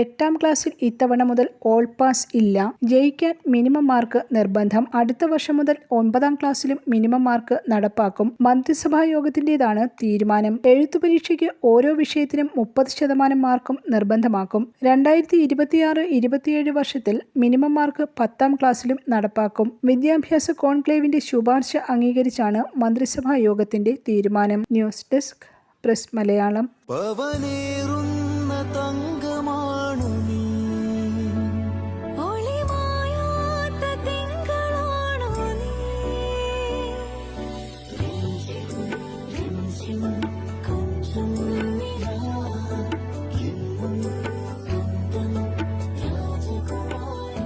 എട്ടാം ക്ലാസ്സിൽ ഇത്തവണ മുതൽ ഓൾ പാസ് ഇല്ല. ജയിക്കാൻ മിനിമം മാർക്ക് നിർബന്ധം. അടുത്ത വർഷം മുതൽ ഒൻപതാം ക്ലാസ്സിലും മിനിമം മാർക്ക് നടപ്പാക്കും. മന്ത്രിസഭാ യോഗത്തിന്റേതാണ് തീരുമാനം. എഴുത്തു പരീക്ഷയ്ക്ക് ഓരോ വിഷയത്തിനും മുപ്പത് ശതമാനം മാർക്കും നിർബന്ധമാക്കും. രണ്ടായിരത്തി ഇരുപത്തിയാറ് ഇരുപത്തിയേഴ് വർഷത്തിൽ മിനിമം മാർക്ക് പത്താം ക്ലാസ്സിലും നടപ്പാക്കും. വിദ്യാഭ്യാസ കോൺക്ലേവിന്റെ ശുപാർശ അംഗീകരിച്ചാണ് മന്ത്രിസഭാ യോഗത്തിന്റെ തീരുമാനം. News desk press Malayalam. പവനേറുന്ന